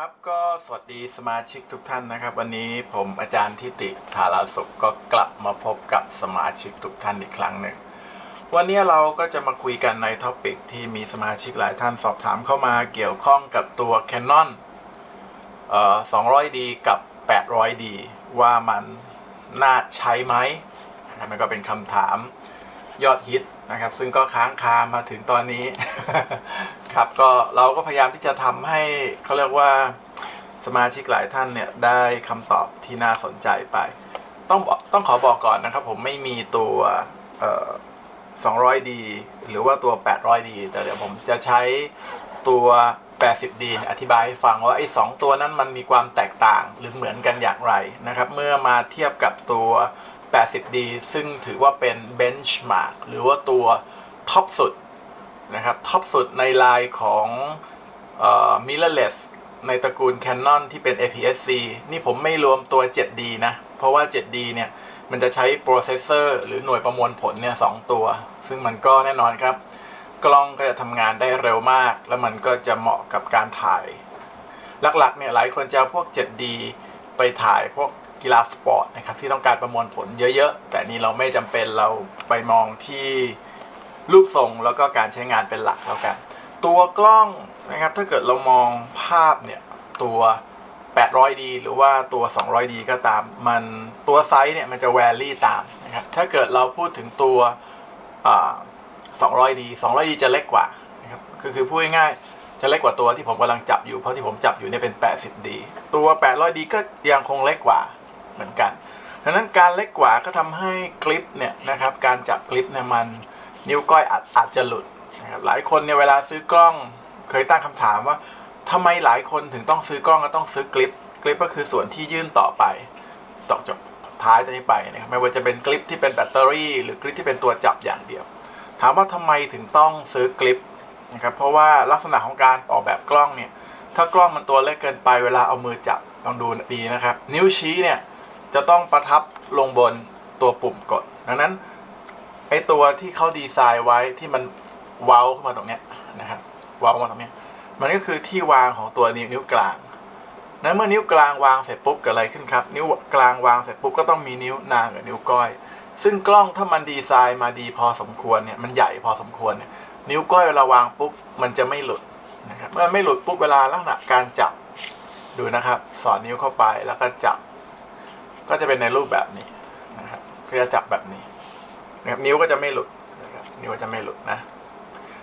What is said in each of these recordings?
ครับก็สวัสดีสมาชิกทุกท่านนะครับ วันนี้ผมอาจารย์ทิติธาราสุขก็กลับมาพบกับสมาชิกทุกท่านอีกครั้งหนึ่ง วันนี้เราก็จะมาคุยกันในท็อปิกที่มีสมาชิกหลายท่านสอบถามเข้ามาเกี่ยวข้องกับตัว Canon เอ่อ 200D กับ 800D ว่ามันน่าใช้ไหมนะครับมันก็เป็นคำถามยอดฮิตนะครับ ซึ่งก็ค้างคามาถึงตอนนี้ ครับก็เราก็พยายามที่จะทำให้เขาเรียกว่าสมาชิกหลายท่านเนี่ยได้คำตอบที่น่าสนใจไป ต้องบอกต้องขอบอกก่อนนะครับ ผมไม่มีตัวเอ่อ 200D หรือว่าตัว 800D แต่เดี๋ยวผมจะใช้ตัว 80d อธิบายให้ฟังว่าไอ้สองตัวนั้นมันมีความแตกต่างหรือเหมือนกันอย่างไรนะครับ เมื่อมาเทียบกับตัว 80D ซึ่งถือว่าเป็น benchmark หรือว่าตัวท็อปสุด นะครับท็อปสุดในลายของเอ่อ mirrorless ในตระกูล Canon ที่เป็น APS-C นี่ผมไม่รวมตัว 7D นะ เพราะว่า 7D เนี่ย มันจะใช้โปรเซสเซอร์หรือหน่วยประมวลผลเนี่ยสองตัว ซึ่งมันก็แน่นอนครับ กล้องก็จะทำงานได้เร็วมาก แล้วมันก็จะเหมาะกับการถ่าย หลักๆเนี่ยหลายคนจะพวก 7D ไปถ่ายพวกกีฬาสปอร์ตนะครับที่ต้องการประมวลผลเยอะๆ แต่นี่เราไม่จำเป็นเราไปมองที่ รูปทรงแล้วก็การใช้งานเป็นหลักแล้วกัน ตัวกล้องนะครับถ้าเกิดเรามองภาพเนี่ยตัว 800D หรือว่าตัว 200D ก็ตามมันตัวไซส์เนี่ยมันจะแวรี่ตามนะครับถ้าเกิดเราพูดถึงตัว 200D 200D จะเล็กกว่านะครับคือคือพูดง่ายๆจะเล็กกว่าตัวที่ผมกำลังจับอยู่ เพราะที่ผมจับอยู่เนี่ยเป็น 80D ตัว 800D ก็ยังคงเล็กกว่าเหมือนกันดังนั้นการเล็กกว่าก็ทำให้คลิปเนี่ยนะครับการจับคลิปเนี่ยมัน นิ้วก้อยอาจอาจจะหลุดนะครับหลายคนเนี่ยเวลาซื้อกล้องเคยตั้งคำถามว่าทำไมหลายคนถึงต้องซื้อกล้องก็ต้องซื้อคลิปคลิปก็คือส่วนที่ยื่นต่อไปต่อจากท้ายตัวนี้ไปนะครับไม่ว่าจะเป็นคลิปที่เป็นแบตเตอรี่ หรือคลิปที่เป็นตัวจับอย่างเดียว ถามว่าทำไมถึงต้องซื้อคลิปนะครับเพราะว่าลักษณะของการออกแบบกล้องเนี่ยถ้ากล้องมันตัวเล็กเกินไปเวลาเอามือจับลองดูดีนะครับ นิ้วชี้เนี่ยจะต้องประทับลงบนตัวปุ่มกด ดังนั้น อตัวที่เขาดีไซน์ไว้ที่มันเว้าขึ้นมาตรงเนี้ยนะครับเว้ามาตรงเนี้ย มันก็คือที่วางของตัวนิ้วนิ้วกลางนั้นเมื่อนิ้วกลางวางเสร็จปุ๊บเกิดอะไรขึ้นครับ นิ้วกลางวางเสร็จปุ๊บก็ต้องมีนิ้วนางกับนิ้วก้อย ซึ่งกล้องถ้ามันดีไซน์มาดีพอสมควรเนี่ยมันใหญ่พอสมควรเนี่ยนิ้วก้อยเวลาวางปุ๊บมันจะไม่หลุดนะครับเมื่อไม่หลุดปุ๊บเวลาลักษณะการจับดูนะครับ สอดนิ้วเข้าไปแล้วก็จับ ก็จะเป็นในรูปแบบนี้นะครับก็จะจับแบบนี้ นะครับนิ้วก็จะไม่หลุดนะครับนิ้วก็จะไม่หลุดนะ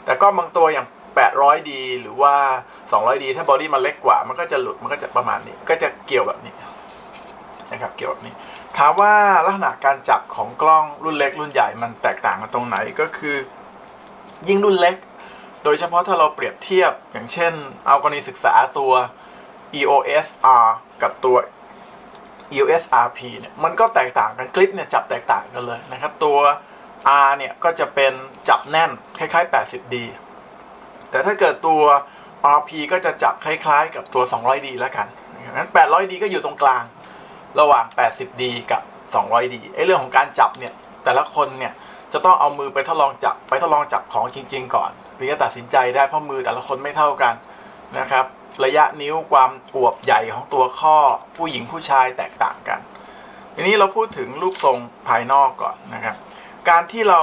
แต่ก็บางตัวอย่าง 800D หรือว่า 200D ถ้าบอดี้มันเล็กกว่า มันก็จะหลุดมันก็จะประมาณนี้ ก็จะเกี่ยวแบบนี้นะครับเกี่ยวแบบนี้ ถามว่าลักษณะการจับของกล้องรุ่นเล็กรุ่นใหญ่มันแตกต่างกันตรงไหนก็คือ ยิ่งรุ่นเล็ก โดยเฉพาะถ้าเราเปรียบเทียบอย่างเช่น เอากรณีศึกษาตัว EOS R กับตัว EOS RP เนี่ยมันก็แตกต่างกันคลิปเนี่ยจับแตกต่างกันเลยนะครับตัว R เนี่ย ก็จะเป็นจับแน่นคล้ายๆ 80D แต่ถ้าเกิดตัว RP ก็จะจับคล้ายๆ กับตัว 200D แล้วกันดังนั้น 800D ก็อยู่ตรงกลาง ระหว่าง 80D กับ 200D ไอ้เรื่องของการจับเนี่ย แต่ละคนเนี่ย จะต้องเอามือไปทดลองจับ ไปทดลองจับของจริง ๆ ก่อนถึงจะตัดสินใจได้เพราะมือแต่ละคนไม่เท่ากันนะครับ ระยะนิ้วความอวบใหญ่ของตัวข้อผู้หญิงผู้ชายแตกต่างกัน ทีนี้เราพูดถึงรูปทรงภายนอกก่อนนะครับ การที่เรา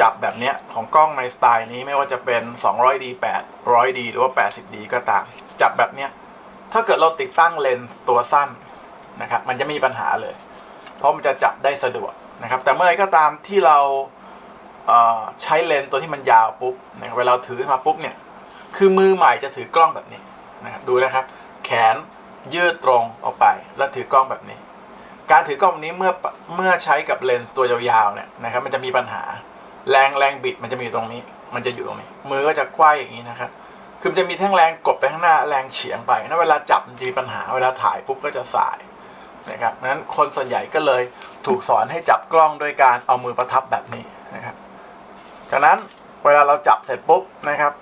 จับแบบเนี้ยของกล้องในสไตล์นี้ไม่ว่าจะเป็น 200D 800D หรือว่า 80D ก็ตาม จับแบบเนี้ยถ้าเกิดเราติดตั้งเลนส์ตัวสั้นนะครับมันจะไม่มีปัญหาเลย เพราะมันจะจับได้สะดวกนะครับ แต่เมื่อไรก็ตามที่เราเอ่อใช้เลนส์ตัวที่มันยาวปุ๊บนะครับเวลาถือขึ้นมาปุ๊บเนี่ยคือมือใหม่จะถือกล้องแบบนี้นะครับดูนะครับ แขนยืดตรงออกไปแล้วถือกล้องแบบนี้ การถือกล้องนี้เมื่อเมื่อใช้กับเลนส์ตัวยาวๆเนี่ยนะครับมันจะมีปัญหาแรงแรงบิดมันจะมีตรงนี้ มันจะอยู่ตรงนี้ มือก็จะไขว้อย่างนี้นะครับคือมันจะมีทั้งแรงกดไปข้างหน้าแรงเฉียงไปนะเวลาจับมันจะมีปัญหาเวลาถ่ายปุ๊บก็จะสายนะครับนั้นคนส่วนใหญ่ก็เลยถูกสอนให้จับกล้องโดยการเอามือประทับแบบนี้นะครับจากนั้นเวลาเราจับเสร็จปุ๊บนะครับ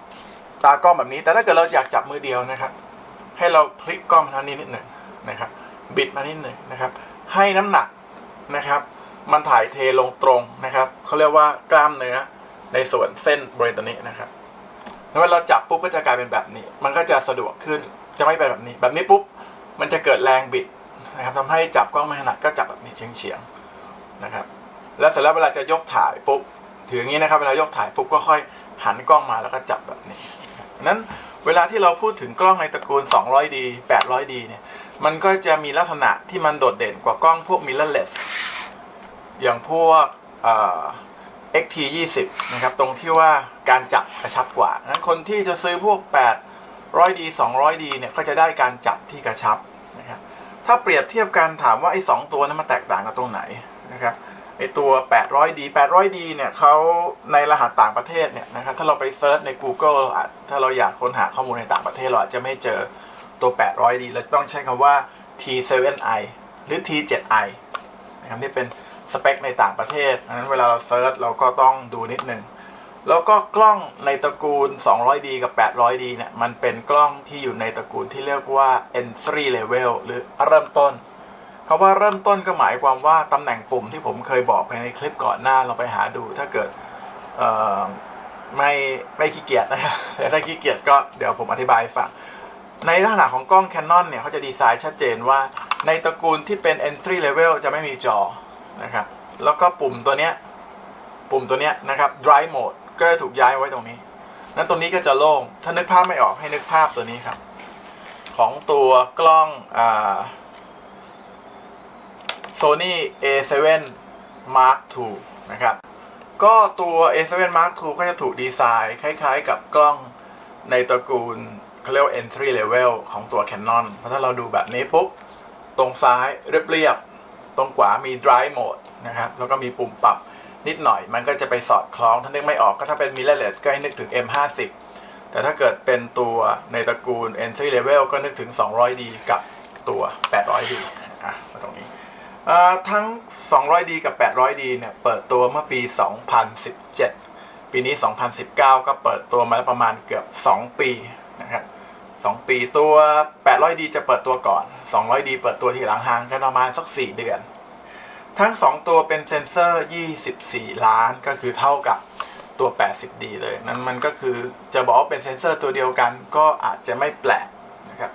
ตากล้องแบบนี้แต่ถ้าเกิดเราอยากจับมือเดียวนะครับ ให้เราพลิกกล้องมาทางนี้นิดหนึ่งนะครับ บิดมานิดหนึ่งนะครับ ให้น้ำหนักนะครับ มันถ่ายเทลงตรงนะครับเขาเรียกว่ากล้ามเนื้อในส่วนเส้นบริเวณตัวนี้นะครับแล้วเวลาเราจับปุ๊บก็จะกลายเป็นแบบนี้ มันก็จะสะดวกขึ้นจะไม่เป็นแบบนี้ แบบนี้ปุ๊บมันจะเกิดแรงบิดนะครับทำให้จับกล้องไม่ถนัดก็จับแบบนี้เฉียงเฉียงๆนะครับ แล้วเสร็จแล้วเวลาจะยกถ่ายปุ๊บถืออย่างนี้นะครับ เวลายกถ่ายปุ๊บก็ค่อยหันกล้องมาแล้วก็จับแบบนี้นั้นเวลาที่เราพูดถึงกล้องในตระกูล 200D 800D เนี่ย มันก็จะมีลักษณะที่มันโดดเด่นกว่ากล้องพวก mirrorless อย่างพวกเอ่อ XT 20นะครับ ตรงที่ว่าการจับกระชับกว่านั้นคนที่จะซื้อพวก 800D 200D เนี่ยก็จะได้การจับที่กระชับนะครับถ้าเปรียบเทียบกันถามว่าไอ้สองตัวนั้นมันแตกต่างกันตรงไหนนะครับไอ้ตัว 800D 800D เนี่ยเขาในรหัสต่างประเทศเนี่ยนะครับถ้าเราไปเซิร์ชใน Google เราอาจถ้าเราอยากค้นหาข้อมูลในต่างประเทศเราอาจจะไม่เจอ ตัว 800D เราจะต้องใช้คำว่า T7i หรือ T7i นะครับนี่เป็นสเปคในต่างประเทศดังนั้นเวลาเราเซิร์ชเราก็ต้องดูนิดนึงแล้วก็กล้องในตระกูล 200D กับ 800D เนี่ย มันเป็นกล้องที่อยู่ในตระกูลที่เรียกว่า entry level หรือเริ่มต้นคำว่าเริ่มต้นก็หมายความว่าตำแหน่งปุ่มที่ผมเคยบอกไปในคลิปก่อนหน้าเราไปหาดู ถ้าเกิดไม่ไม่ขี้เกียจนะครับแต่ถ้าขี้เกียจก็เดี๋ยวผมอธิบายฟัง ในลักษณะของกล้อง Canon เนี่ยเขาจะดีไซน์ชัดเจนว่าในตระกูลที่เป็น entry level จะไม่มีจอนะครับแล้วก็ปุ่มตัวเนี้ยปุ่มตัวเนี้ยนะครับ drive mode ก็จะถูกย้ายไว้ตรงนี้ นั้นตรงนี้ก็จะโล่ง ถ้านึกภาพไม่ออกให้นึกภาพตัวนี้ครับ ของตัวกล้องอ่า Sony A7 Mark II นะครับ ก็ตัว A7 Mark II ก็จะถูกดีไซน์ คล้ายๆกับกล้องในตระกูล เขาเรียกว่า entry level ของตัว Canon เพราะถ้าเราดูแบบนี้ปุ๊บ ตรงซ้ายเรียบๆ ตรงขวามี drive mode นะครับ แล้วก็มีปุ่มปรับนิดหน่อย มันก็จะไปสอดคล้อง ถ้านึกไม่ออกก็ถ้าเป็น mirrorless ก็ให้นึกถึง M50 แต่ถ้าเกิดเป็นตัวในตระกูล entry level ก็นึกถึง 200D กับตัว 800D อะมาตรงนี้ทั้ง 200D กับ 800D เนี่ย เปิดตัวเมื่อปี 2017 ปีนี้ 2019 ก็เปิดตัวมาแล้วประมาณเกือบ 2 ปีนะครับ 2 ปีตัว 800D จะเปิดตัวก่อน 200D เปิดตัวทีหลังห่างกันประมาณสัก 4 เดือน ทั้ง 2 ตัวเป็นเซนเซอร์ 24 ล้านก็คือเท่ากับตัว 80D เลยนั้นมันก็คือจะบอกว่าเป็นเซนเซอร์ตัวเดียวกันก็อาจจะไม่แปลกนะครับ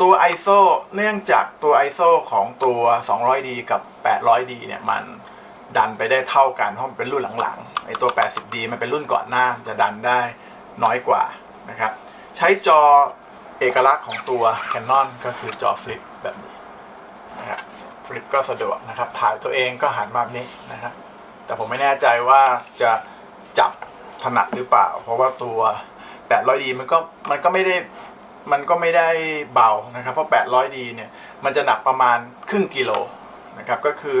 ตัว ISO เนื่องจากตัว ISO ของตัว 200D กับ 800D เนี่ยมันดันไปได้เท่ากันเพราะมันเป็นรุ่นหลังๆไอตัว 80D มันเป็นรุ่นก่อนหน้าจะดันได้น้อยกว่านะครับ ใช้จอ เอกลักษณ์ของตัว Canon ก็คือจอฟลิปแบบนี้นะครับฟลิปก็สะดวกนะครับ ถ่ายตัวเองก็หันมาแบบนี้นะครับแต่ผมไม่แน่ใจว่าจะจับถนัดหรือเปล่า เพราะว่าตัว 800D มันก็มันก็ไม่ได้มันก็ไม่ได้เบานะครับ เพราะ 800D เนี่ยมันจะหนักประมาณครึ่งกิโลนะครับก็คือ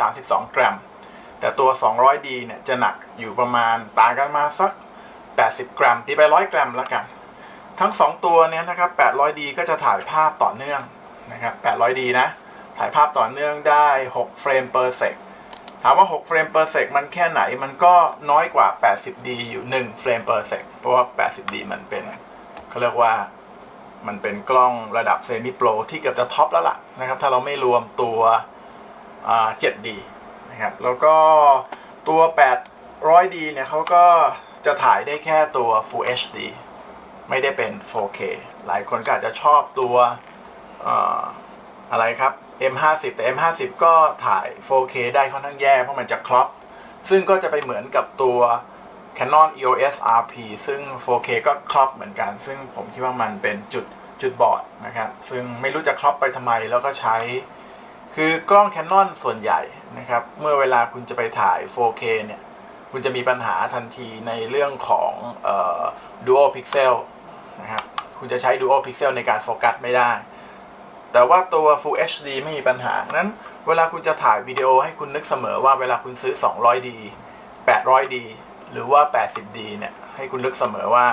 532 กรัม แต่ตัว 200D เนี่ยจะหนักอยู่ประมาณต่างกันมาสัก 80 กรัมตีไป 100 กรัมแล้วกัน ทั้ง 2 ตัวเนี้ยนะครับ 800D ก็จะถ่ายภาพต่อเนื่องนะครับ 800D นะ ถ่ายภาพต่อเนื่องได้ 6 เฟรม per sec ถามว่า 6 เฟรม per sec มันแค่ไหน มันก็น้อยกว่า 80D อยู่ 1 เฟรม per sec เพราะว่า 80D มันเป็นเขาเรียกว่ามันเป็นกล้องระดับเซมิโปรที่เกือบจะท็อปแล้วล่ะนะครับ ถ้าเราไม่รวมตัว 7D นะครับ แล้วก็ตัว 800D เนี่ยเขาก็จะถ่ายได้แค่ตัว Full HD ไม่ได้เป็น 4K หลายคนก็อาจจะชอบตัวออะไรครับ M50 แต่ M50 ก็ถ่าย 4K ได้ค่อนข้างแย่เพราะมันจะครอปซึ่งก็จะไปเหมือนกับตัว Canon EOS RP ซึ่ง 4K ก็ครอปเหมือนกัน ซึ่งผมคิดว่ามันเป็นจุดจุดบอดนะครับ ซึ่งไม่รู้จะครอปไปทำไมแล้วก็ใช้ คือกล้อง Canon ส่วนใหญ่นะครับ เมื่อเวลาคุณจะไปถ่าย 4K เนี่ย คุณจะมีปัญหาทันทีในเรื่องของออ Dual Pixel นะครับ คุณจะใช้ Dual Pixel ในการโฟกัสไม่ได้ แต่ว่าตัว Full HD ไม่มีปัญหา นั้น เวลาคุณจะถ่ายวิดีโอให้คุณนึกเสมอว่าเวลาคุณซื้อ 200D 800D หรือว่า 80D เนี่ย ให้คุณนึกเสมอว่า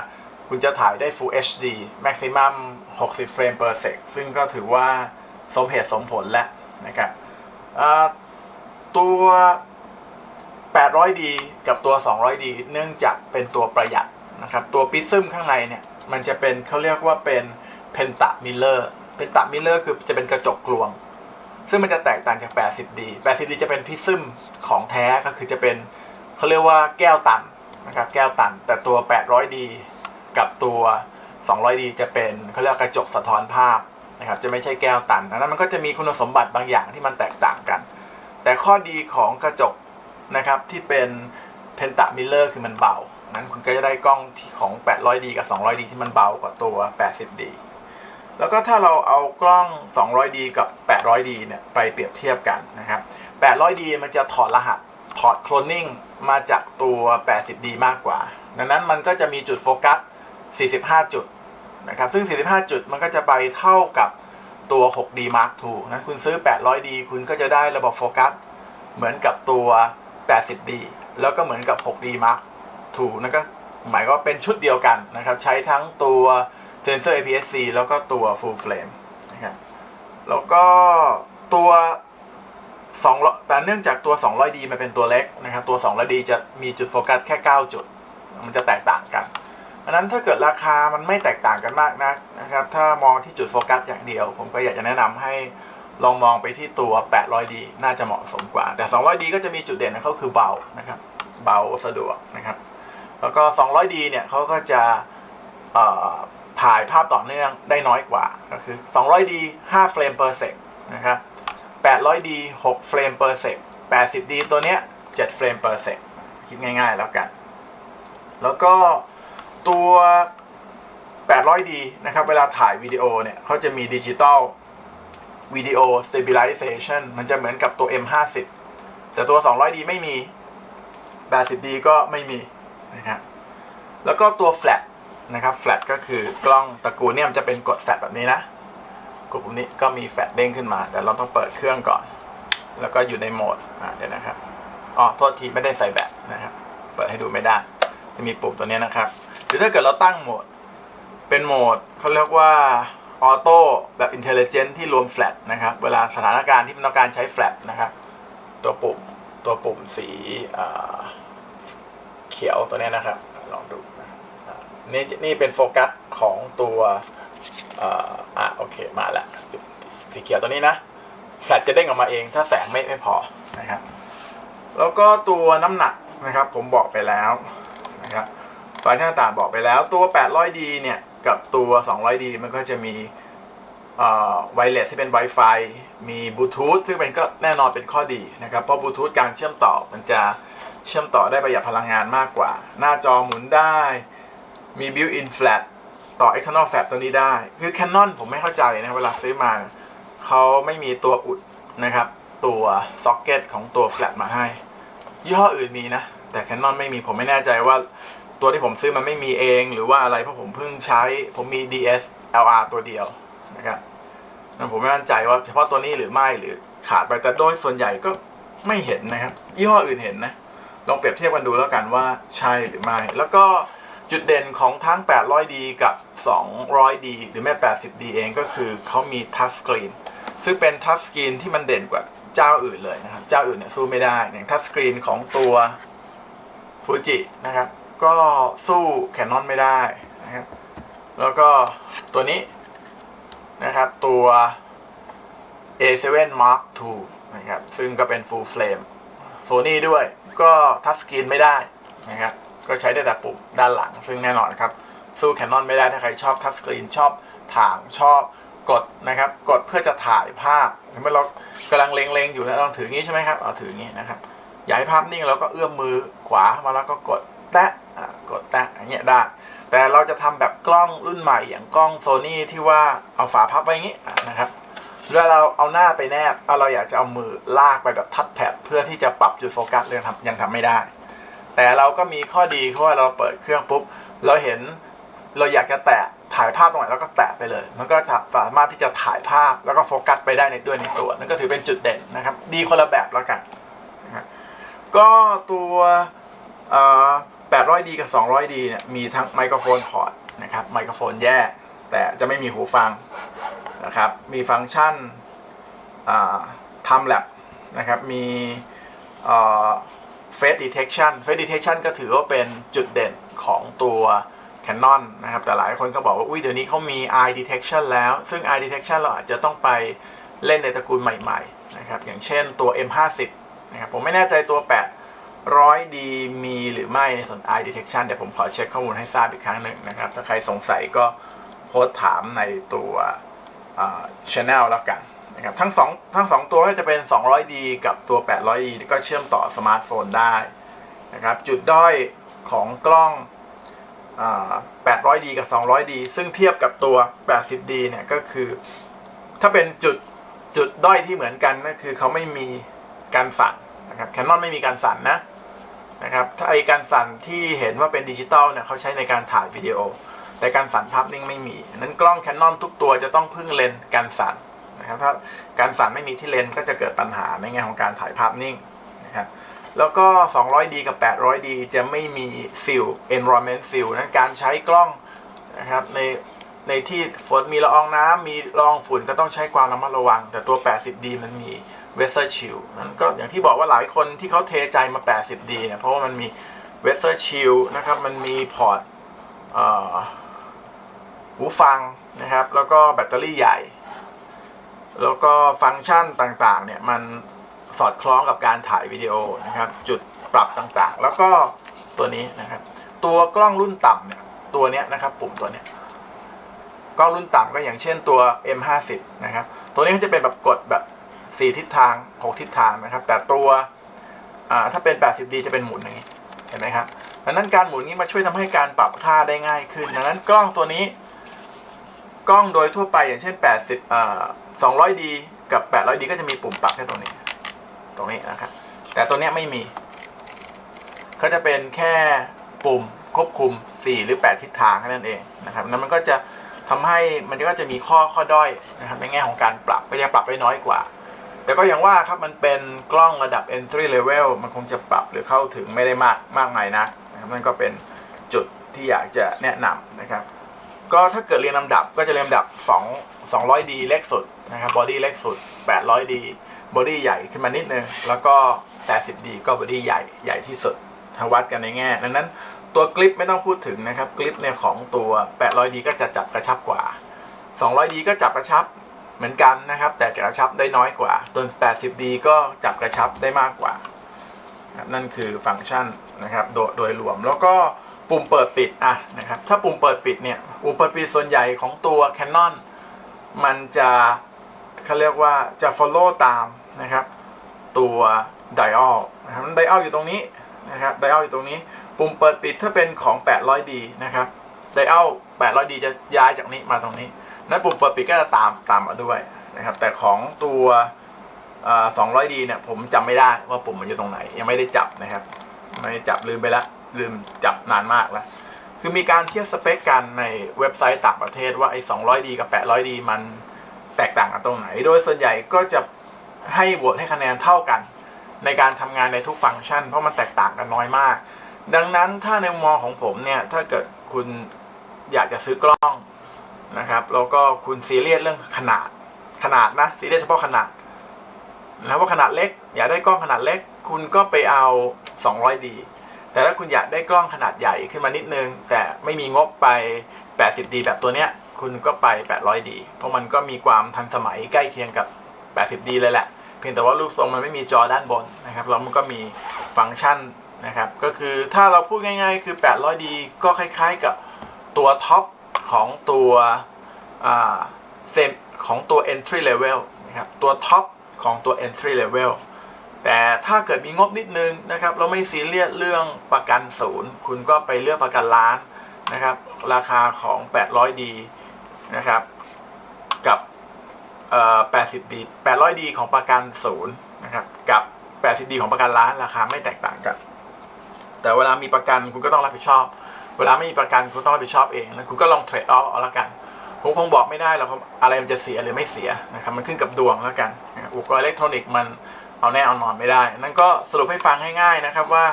คุณจะถ่ายได้ Full HD Maximum 60เฟรม per sec ซึ่งก็ถือว่าสมเหตุสมผลแล้วนะครับตัว 800D กับตัว 200D เนื่องจากเป็นตัวประหยัดนะครับ ตัวปิซึมข้างในเนี่ย มันจะเป็นเขาเรียกว่าเป็นเพนต a มิลเลอร์เพนต a มิลเลอร์คือจะเป็นกระจกกลวง ซึ่งมันจะแตกต่างจาก 80D 80D จะเป็นพิซึมของแท้ก็คือจะเป็นเขาเรียกว่าแก้วตันนะครับแก้วตัน แต่ตัว 800D กับตัว 200D จะเป็นเขาเรียกกระจกสะท้อนภาพนะครับจะไม่ใช่แก้วตันดังนั้นมันก็จะมีคุณสมบัติบางอย่างที่มันแตกต่างกัน แต่ข้อดีของกระจกนะครับที่เป็นเพนตามิลเลอร์คือมันเบา นั้นคุณก็จะได้กล้องที่ของ 800D กับ 200D ที่มันเบากว่าตัว 80D แล้วก็ถ้าเราเอากล้อง 200D กับ 800D เนี่ยไปเปรียบเทียบกันนะครับ 800D มันจะถอดรหัสถอดโคลนนิ่งมาจากตัว 80D มากกว่า ดังนั้นมันก็จะมีจุดโฟกัส 45 จุดนะครับ ซึ่ง 45 จุดมันก็จะไปเท่ากับตัว 6D Mark II นะ คุณซื้อ 800D คุณก็จะได้ระบบโฟกัส เหมือนกับตัว 80D แล้วก็เหมือนกับ 6D Mark II นั่นก็หมายก็เป็นชุดเดียวกันนะครับ ใช้ทั้งตัวเซนเซอร์ APS-C แล้วก็ตัว Full Frame นะครับแล้วก็ตัว2แต่เนื่องจากตัว 200D มันเป็นตัวเล็กนะครับ ตัว 200D จะมีจุดโฟกัสแค่ 9 จุด มันจะแตกต่างกันเพราะนั้นถ้าเกิดราคามันไม่แตกต่างกันมากนักนะครับ ถ้ามองที่จุดโฟกัสอย่างเดียว ผมก็อยากจะแนะนำให้ลองมองไปที่ตัว 800D น่าจะเหมาะสมกว่า แต่ 200D ก็จะมีจุดเด่นของเขาคือเบานะครับ เบาสะดวกนะครับ แล้วก็ 200D เนี่ยเขาก็จะถ่ายภาพต่อเนื่องได้น้อยกว่า ก็คือ 200D 5เฟรม per sec นะครับ 800D 6เฟรม per sec 80D ตัวเนี้ย7เฟรม per sec คิดง่าย ๆ แล้วกัน แล้วก็ตัว 800D นะครับ เวลาถ่ายวิดีโอเนี่ยเขาจะมีดิจิตอลวิดีโอ stabilization มันจะเหมือนกับตัว M50 แต่ตัว 200D ไม่มี 80D ก็ไม่มี นะครับแล้วก็ตัว flat นะครับ flat ก็คือกล้องตระกูลเนี่ยมันจะเป็นกด flat แบบนี้นะกดปุ่มนี้ก็มีแฟลชเด้งขึ้นมา แต่เราต้องเปิดเครื่องก่อน แล้วก็อยู่ในโหมดอ่าเดี๋ยวนะครับอ๋อโทษทีไม่ได้ใส่แบตนะครับเปิดให้ดูไม่ได้ จะมีปุ่มตัวนี้นะครับหรือถ้าเกิดเราตั้งโหมดเป็นโหมดเขาเรียกว่าออโต้แบบอินเทลเจนที่รวมแฟลชนะครับเวลาสถานการณ์ที่มันต้องการใช้แฟลชนะครับตัวปุ่มตัวปุ่มสีอ่า เขียวตัวนี้นะครับ ลองดูนี่นี่เป็นโฟกัสของตัวอ่าโอเคมาแล้วสีเขียวตัวนี้นะแฟลชจะเด้งออกมาเองถ้าแสงไม่ไม่พอนะครับ แล้วก็ตัวน้ำหนักนะครับ ผมบอกไปแล้วนะครับไฟล์ต่างบอกไปแล้วตัว 800D เนี่ย กับตัว 200D มันก็จะมีไวเลสที่เป็น Wi-Fi มีบลูทูธซึ่งเป็นก็แน่นอนเป็นข้อดีนะครับ เพราะบลูทูธการเชื่อมต่อมันจะ เชื่อมต่อได้ประหยัดพลังงานมากกว่า หน้าจอหมุนได้ มี built-in flash ต่อ external flash ตัวนี้ได้ คือ Canon ผมไม่เข้าใจนะเวลาซื้อมา เขาไม่มีตัวอุดนะครับ ตัวซ็อกเก็ตของตัวแฟลชมาให้ ยี่ห้ออื่นมีนะ แต่ Canon ไม่มีผมไม่แน่ใจว่าตัวที่ผมซื้อมันไม่มีเองหรือว่าอะไรเพราะผมเพิ่งใช้ผมมี DSLR ตัวเดียวนะครับนั่นผมไม่มั่นใจว่าเฉพาะตัวนี้หรือไม่หรือขาดไปแต่โดยส่วนใหญ่ก็ไม่เห็นนะครับ ยี่ห้ออื่นเห็นนะ ลองเปรียบเทียบกันดูแล้วกันว่าใช่หรือไม่ แล้วก็จุดเด่นของทั้ง 800D กับ 200D หรือแม้ 80D เองก็คือเขามีทัชสกรีนซึ่งเป็นทัชสกรีนที่มันเด่นกว่าเจ้าอื่นเลยนะครับ เจ้าอื่นเนี่ยสู้ไม่ได้ อย่างทัชสกรีนของตัวฟูจินะครับ ก็สู้ Canon ไม่ได้นะครับ แล้วก็ตัวนี้นะครับตัว A7 Mark II นะครับ ซึ่งก็เป็น Full Frame Sony ด้วย ก็ทัชสกรีนไม่ได้นะครับก็ใช้ได้แต่ปุ่มด้านหลัง ซึ่งแน่นอนครับสู้ Canon ไม่ได้ถ้าใครชอบทัชสกรีนชอบถ่างชอบกดนะครับ กดเพื่อจะถ่ายภาพเมื่อเรากำลังเล็งๆอยู่นะลองถืองี้ใช่ไหมครับเอาถืองี้นะครับอยากให้ภาพนิ่งเราก็เอื้อมมือขวามาแล้วก็กดแตะกดแตะอย่างเงี้ยได้ แต่เราจะทำแบบกล้องรุ่นใหม่อย่างกล้องโซนี่ที่ว่าเอาฝาพับไว้อย่างงี้นะครับ เวลาเราเอาหน้าไปแนบเอาเราอยากจะเอามือลากไปแบบทัดแพดเพื่อที่จะปรับจุดโฟกัสยังทำยังทำไม่ได้ แต่เราก็มีข้อดีเพราะว่าเราเปิดเครื่องปุ๊บ เราเห็นเราอยากจะแตะถ่ายภาพตรงไหนเราก็แตะไปเลย มันก็สามารถที่จะถ่ายภาพแล้วก็โฟกัสไปได้ในด้วยในตัว นั่นก็ถือเป็นจุดเด่นนะครับ ดีคนละแบบแล้วกันนะครับก็ตัว 800D กับ 200D เนี่ยมีทั้งไมโครโฟนพอร์ตนะครับไมโครโฟนแยก แต่จะไม่มีหูฟังนะครับ มีฟังก์ชันอ่า time lapse นะครับ มีเอ่อ face detection face detection ก็ถือว่าเป็นจุดเด่นของตัว Canon นะครับ แต่หลายคนก็บอกว่า อุ้ยเดี๋ยวนี้เขามี eye detection แล้ว ซึ่ง eye detection เราอาจจะต้องไปเล่นในตระกูลใหม่ๆนะครับ อย่างเช่นตัว M50 นะครับ ผมไม่แน่ใจตัว 800D มีหรือไม่ในส่วน eye detection เดี๋ยวผมขอเช็คข้อมูลให้ทราบอีกครั้งหนึ่งนะครับ ถ้าใครสงสัยก็ พสถามในตัวช anel แล้วกันนะครับทั้งสองทั้งสองตัวก็จะเป็น 200D กับตัว 800D ก็เชื่อมต่อสมาร์ทโฟนได้นะครับจุดด้อยของกล้องอ 800D กับ 200D ซึ่งเทียบกับตัว 80D เนี่ยก็คือ ถ้าเป็นจุดจุดด้อยที่เหมือนกันก็คือเขาไม่มีการสั่นนะครับ Canon ไม่มีการสั่นนะนะครับถ้าไอการสั่นที่เห็นว่าเป็นดิจิตอลเนี่ยเขาใช้ในการถ่ายวิดีโอ แต่การสั่นภาพนิ่งไม่มีนั้นกล้อง Canon ทุกตัวจะต้องพึ่งเลนส์การสั่นนะครับถ้าการสั่นไม่มีที่เลนส์ก็จะเกิดปัญหาในแง่ของการถ่ายภาพนิ่งนะครับแล้วก็ 200D กับ 800D จะไม่มีซิล environment seal นะการใช้กล้องนะครับในในที่ฝนมีละอองน้ำมีละอองฝุ่นก็ต้องใช้ความระมัดระวัง แต่ตัว 80D มันมี weather shield นั้นก็อย่างที่บอกว่าหลายคนที่เขาเทใจมา 80D เนี่ยเพราะว่ามันมี weather shield นะครับมันมีพอร์ตเอ่อ หูฟังนะครับ แล้วก็แบตเตอรี่ใหญ่ แล้วก็ฟังก์ชันต่างๆเนี่ยมันสอดคล้องกับการถ่ายวิดีโอนะครับ จุดปรับต่างๆ แล้วก็ตัวนี้นะครับ ตัวกล้องรุ่นต่ำเนี่ยตัวเนี้ยนะครับ ปุ่มตัวเนี้ยกล้องรุ่นต่ำก็อย่างเช่นตัว M50 นะครับ ตัวนี้ก็จะเป็นแบบกดแบบ 4 ทิศทาง 6 ทิศทางนะครับ แต่ตัวถ้าเป็น 80D จะเป็นหมุนอย่างนี้ เห็นไหมครับดังนั้นการหมุนนี้มาช่วยทำให้การปรับค่าได้ง่ายขึ้น ดังนั้นกล้องตัวนี้ กล้องโดยทั่วไปอย่างเช่น 80อ่า 200D กับ 800D ก็จะมีปุ่มปรับแค่ตรงนี้ ตรงนี้นะครับ แต่ตัวนี้ไม่มี ก็จะเป็นแค่ปุ่มควบคุม 4 หรือ 8 ทิศทางแค่นั้นเองนะครับนั้นมันก็จะทำให้มันก็จะมีข้อข้อด้อยนะครับในแง่ของการปรับก็จะปรับได้น้อยกว่า แต่ก็อย่างว่าครับมันเป็นกล้องระดับ entry level มันคงจะปรับหรือเข้าถึงไม่ได้มากมากมายนักนะครับนั่นก็เป็นจุดที่อยากจะแนะนำนะครับ ก็ถ้าเกิดเรียงลำดับก็จะเรียงลำดับ 2 200D เล็กสุดนะครับบอดี้เล็กสุด 800D บอดี้ใหญ่ขึ้นมานิดนึง แล้วก็ 80D ก็บอดี้ใหญ่ใหญ่ที่สุดถ้าวัดกันในแง่ดังนั้นตัวกลิปไม่ต้องพูดถึงนะครับกลิปเนี่ยของตัว 800D ก็จะจับกระชับกว่า 200D ก็จับกระชับเหมือนกันนะครับ แต่จะกระชับได้น้อยกว่าตัว 80D ก็จับกระชับได้มากกว่านั่นคือฟังก์ชันนะครับโดโดยรวมแล้วก็ปุ่มเปิดปิดอะนะครับถ้าปุ่มเปิดปิดเนี่ย ปุ่มเปิดปิดส่วนใหญ่ของตัว Canon มันจะเขาเรียกว่าจะ follow ตามนะครับ ตัว dial นะครับ dial อยู่ตรงนี้นะครับ dial อยู่ตรงนี้ ปุ่มเปิดปิดถ้าเป็นของ 800D นะครับ dial 800D จะย้ายจากนี้มาตรงนี้ นั้นปุ่มเปิดปิดก็จะตามตามมาด้วยนะครับ แต่ของตัว 200D เนี่ยผมจำไม่ได้ว่าปุ่มมันอยู่ตรงไหน ยังไม่ได้จับนะครับ ไม่ได้จับลืมไปละลืมจับนานมากแล้ว คือมีการเทียบสเปคกันในเว็บไซต์ต่างประเทศว่าไอ้ 200D กับ 800D มันแตกต่างกันตรงไหน โดยส่วนใหญ่ก็จะให้โหวตให้คะแนนเท่ากัน ในการทำงานในทุกฟังก์ชัน เพราะมันแตกต่างกันน้อยมาก ดังนั้นถ้าในมุมมองของผมเนี่ย ถ้าเกิดคุณอยากจะซื้อกล้องนะครับแล้วก็คุณซีเรียสเรื่องขนาดขนาดนะซีเรียสเฉพาะขนาดนะว่าขนาดเล็ก อยากได้กล้องขนาดเล็ก คุณก็ไปเอา 200D แต่ถ้าคุณอยากได้กล้องขนาดใหญ่ขึ้นมานิดนึง แต่ไม่มีงบไป 80D แบบตัวเนี้ย คุณก็ไป 800D เพราะมันก็มีความทันสมัยใกล้เคียงกับ 80D เลยแหละ เพียงแต่ว่ารูปทรงมันไม่มีจอด้านบนนะครับ แล้วมันก็มีฟังก์ชันนะครับ ก็คือถ้าเราพูดง่ายๆ คือ 800D ก็คล้ายๆกับตัวท็อปของตัวเซมของตัว entry level นะครับ ตัวท็อปของตัว entry level แต่ถ้าเกิดมีงบนิดนึงนะครับเราไม่ซีเรียสเรื่องประกันศูนย์คุณก็ไปเลือกประกันล้านนะครับราคาของ 800D นะครับกับเอ่อ 80D 800D ของประกันศูนย์นะครับกับ 80D ของประกันล้านราคาไม่แตกต่างกัน แต่เวลามีประกันคุณก็ต้องรับผิดชอบ เวลาไม่มีประกันคุณต้องรับผิดชอบเองนะคุณก็ลองเทรดออฟเอาละกันผมคงบอกไม่ได้หรอกครับอะไรมันจะเสียหรือไม่เสียนะครับมันขึ้นกับดวงแล้วกันอุปกรณ์อิเล็กทรอนิกส์มัน เอาแน่เอานอนไม่ได้ นั่นก็สรุปให้ฟังง่ายๆนะครับว่า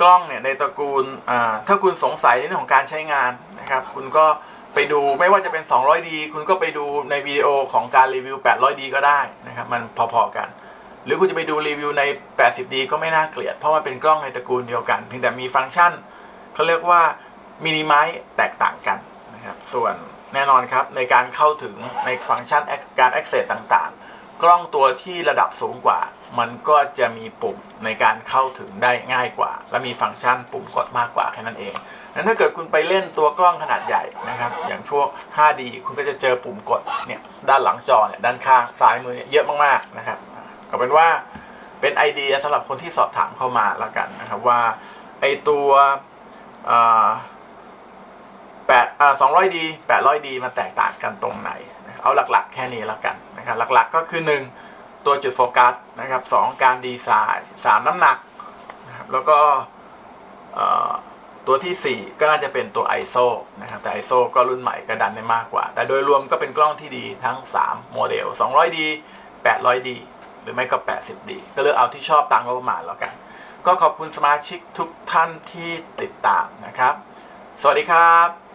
กล้องเนี่ยในตระกูลถ้าคุณสงสัยในเรื่องของการใช้งานนะครับคุณก็ไปดูไม่ว่าจะเป็น 200D คุณก็ไปดูในวิดีโอของการรีวิว 800D ก็ได้นะครับมันพอๆกัน หรือคุณจะไปดูรีวิวใน 80D ก็ไม่น่าเกลียด เพราะว่าเป็นกล้องในตระกูลเดียวกันเพียงแต่มีฟังก์ชันเขาเรียกว่ามินิมัลแตกต่างกันนะครับส่วนแน่นอนครับในการเข้าถึงในฟังก์ชันการ access ต่าง กล้องตัวที่ระดับสูงกว่า มันก็จะมีปุ่มในการเข้าถึงได้ง่ายกว่า และมีฟังก์ชันปุ่มกดมากกว่าแค่นั้นเองนั้นถ้าเกิดคุณไปเล่นตัวกล้องขนาดใหญ่นะครับ อย่างพวก 5D คุณก็จะเจอปุ่มกดเนี่ยด้านหลังจอเนี่ยด้านข้างซ้ายมือเนี่ยเยอะมากๆนะครับ ก็เป็นว่าเป็นไอเดียสำหรับคนที่สอบถามเข้ามาแล้วกันนะครับว่าไอตัวแปดสองร้อยดีแปดร้อยดีมันแตกต่างกันตรงไหน เอาหลักๆ แค่นี้แล้วกัน นะครับหลักๆก็คือ 1 ตัวจุดโฟกัสนะครับสองการดีไซน์สามน้ำหนักนะครับแล้วก็ตัวทีสี่ 4 ก็น่าจะเป็นตัว ISO นะครับแต่ ISO ก็รุ่นใหม่ก็ดันได้มากกว่า แต่โดยรวมก็เป็นกล้องที่ดีทั้ง 3 โมเดล 200D 800D หรือไม่ก็ 80D ก็เลือกเอาที่ชอบตามงบประมาณแล้วกัน ก็ขอบคุณสมาชิกทุกท่านที่ติดตามนะครับ สวัสดีครับ